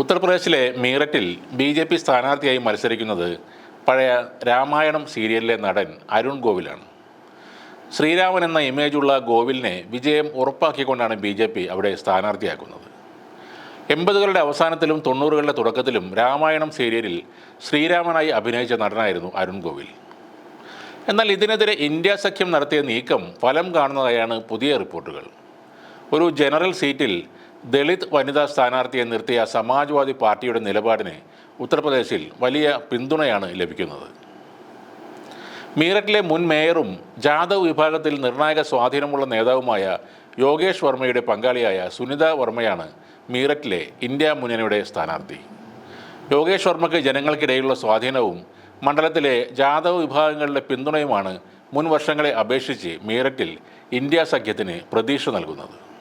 ഉത്തർപ്രദേശിലെ മീററ്റിൽ B J P സ്ഥാനാർത്ഥിയായി മത്സരിക്കുന്നത് പഴയ രാമായണം സീരിയലിലെ നടൻ അരുൺ ഗോവിലാണ്. ശ്രീരാമൻ എന്ന ഇമേജുള്ള ഗോവിലിനെ വിജയം ഉറപ്പാക്കിക്കൊണ്ടാണ് ബി ജെ പി അവിടെ സ്ഥാനാർത്ഥിയാക്കുന്നത്. എൺപതുകളുടെ അവസാനത്തിലും തൊണ്ണൂറുകളുടെ തുടക്കത്തിലും രാമായണം സീരിയലിൽ ശ്രീരാമനായി അഭിനയിച്ച നടനായിരുന്നു അരുൺ ഗോവിൽ. എന്നാൽ ഇതിനെതിരെ ഇന്ത്യ സഖ്യം നടത്തിയ നീക്കം ഫലം കാണുന്നതായാണ് പുതിയ റിപ്പോർട്ടുകൾ. ഒരു ജനറൽ സീറ്റിൽ ദളിത് വനിതാ സ്ഥാനാർത്ഥിയെ നിർത്തിയ സമാജ്വാദി പാർട്ടിയുടെ നിലപാടിന് ഉത്തർപ്രദേശിൽ വലിയ പിന്തുണയാണ് ലഭിക്കുന്നത്. മീററ്റിലെ മുൻ മേയറും ജാദവ് വിഭാഗത്തിൽ നിർണായക സ്വാധീനമുള്ള നേതാവുമായ യോഗേഷ് വർമ്മയുടെ പങ്കാളിയായ സുനിത വർമ്മയാണ് മീററ്റിലെ ഇന്ത്യ മുന്നണിയുടെ സ്ഥാനാർത്ഥി. യോഗേഷ് വർമ്മയ്ക്ക് ജനങ്ങൾക്കിടയിലുള്ള സ്വാധീനവും മണ്ഡലത്തിലെ ജാദവ് വിഭാഗങ്ങളുടെ പിന്തുണയുമാണ് മുൻ വർഷങ്ങളെ അപേക്ഷിച്ച് മീററ്റിൽ ഇന്ത്യ സഖ്യത്തിന് പ്രതീക്ഷ നൽകുന്നത്.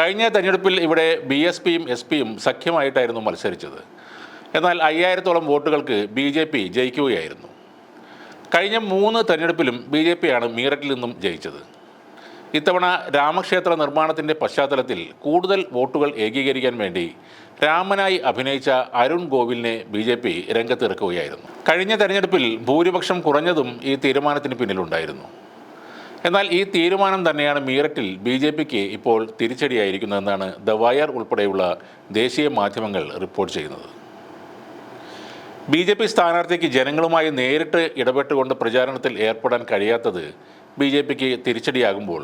കഴിഞ്ഞ തെരഞ്ഞെടുപ്പിൽ ഇവിടെ ബി എസ് പിയും എസ് പിയും സഖ്യമായിട്ടായിരുന്നു മത്സരിച്ചത്. എന്നാൽ അയ്യായിരത്തോളം വോട്ടുകൾക്ക് ബി ജെ പി ജയിക്കുകയായിരുന്നു. കഴിഞ്ഞ മൂന്ന് തെരഞ്ഞെടുപ്പിലും ബി ജെ പിയാണ് മീററ്റിൽ നിന്നും ജയിച്ചത്. ഇത്തവണ രാമക്ഷേത്ര നിർമ്മാണത്തിന്റെ പശ്ചാത്തലത്തിൽ കൂടുതൽ വോട്ടുകൾ ഏകീകരിക്കാൻ വേണ്ടി രാമനായി അഭിനയിച്ച അരുൺ ഗോവിലിനെ ബി ജെ പി രംഗത്തിറക്കുകയായിരുന്നു. കഴിഞ്ഞ തെരഞ്ഞെടുപ്പിൽ ഭൂരിപക്ഷം കുറഞ്ഞതും ഈ തീരുമാനത്തിന് പിന്നിലുണ്ടായിരുന്നു. എന്നാൽ ഈ തീരുമാനം തന്നെയാണ് മീററ്റിൽ ബി ജെ പിക്ക് ഇപ്പോൾ തിരിച്ചടിയായിരിക്കുന്നതെന്നാണ് ദ വയർ ഉൾപ്പെടെയുള്ള ദേശീയ മാധ്യമങ്ങൾ റിപ്പോർട്ട് ചെയ്യുന്നത്. ബി ജെ പി സ്ഥാനാർത്ഥിക്ക് ജനങ്ങളുമായി നേരിട്ട് ഇടപെട്ടുകൊണ്ട് പ്രചാരണത്തിൽ ഏർപ്പെടാൻ കഴിയാത്തത് ബി ജെ പിക്ക് തിരിച്ചടിയാകുമ്പോൾ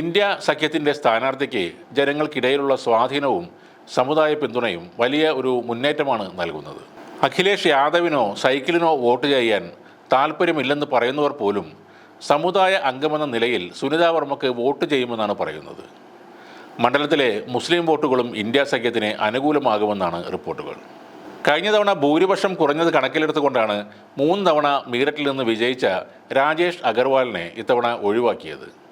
ഇന്ത്യ സഖ്യത്തിന്റെ സ്ഥാനാർത്ഥിക്ക് ജനങ്ങൾക്കിടയിലുള്ള സ്വാധീനവും സമുദായ പിന്തുണയും വലിയ ഒരു മുന്നേറ്റമാണ് നൽകുന്നത്. അഖിലേഷ് യാദവിനോ സൈക്കിളിനോ വോട്ട് ചെയ്യാൻ താല്പര്യമില്ലെന്ന് പറയുന്നവർ പോലും സമുദായ അംഗമെന്ന നിലയിൽ സുനിത വർമ്മക്ക് വോട്ട് ചെയ്യുമെന്നാണ് പറയുന്നത്. മണ്ഡലത്തിലെ മുസ്ലിം വോട്ടുകളും ഇന്ത്യ സഖ്യത്തിന് അനുകൂലമാകുമെന്നാണ് റിപ്പോർട്ടുകൾ. കഴിഞ്ഞ തവണ ഭൂരിപക്ഷം കുറഞ്ഞത് കണക്കിലെടുത്തുകൊണ്ടാണ് മൂന്ന് തവണ മീററ്റിൽ നിന്ന് വിജയിച്ച രാജേഷ് അഗർവാളിനെ ഇത്തവണ ഒഴിവാക്കിയത്.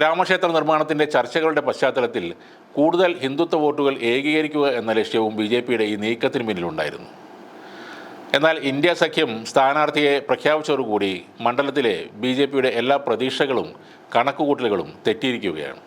രാമക്ഷേത്ര നിർമ്മാണത്തിന്റെ ചർച്ചകളുടെ പശ്ചാത്തലത്തിൽ കൂടുതൽ ഹിന്ദുത്വ വോട്ടുകൾ ഏകീകരിക്കുക എന്ന ലക്ഷ്യവും ബി ഈ നീക്കത്തിന് പിന്നിലുണ്ടായിരുന്നു. എന്നാൽ ഇന്ത്യ സഖ്യം സ്ഥാനാർത്ഥിയെ പ്രഖ്യാപിച്ചതോടുകൂടി മണ്ഡലത്തിലെ ബി ജെ പിയുടെ എല്ലാ പ്രതീക്ഷകളും കണക്കുകൂട്ടലുകളും തെറ്റിയിരിക്കുകയാണ്.